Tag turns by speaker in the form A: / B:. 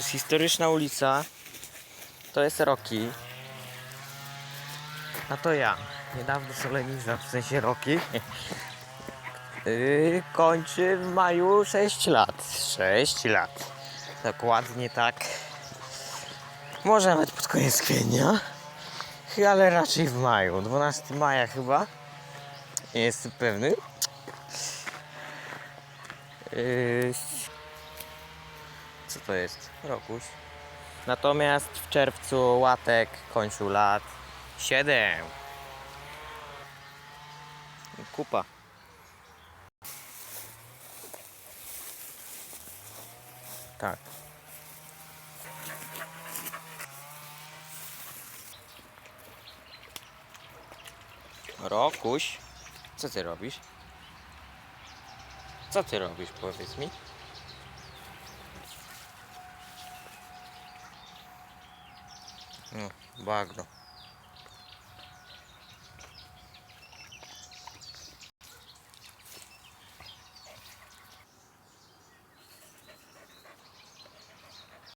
A: jest historyczna ulica. To jest Roki. A to ja. Niedawno solenizm, w sensie Roki. Yy, kończy w maju 6 lat. 6 lat. Dokładnie tak. Może nawet pod koniec kwietnia. Ale raczej w maju. 12 maja chyba. Nie jestem pewny. Yy, co to jest? Rokuś. Natomiast w czerwcu łatek kończył lat 7. Kupa. Tak. Rokuś, co ty robisz? Co ty robisz, powiedz mi? Hum, Ó.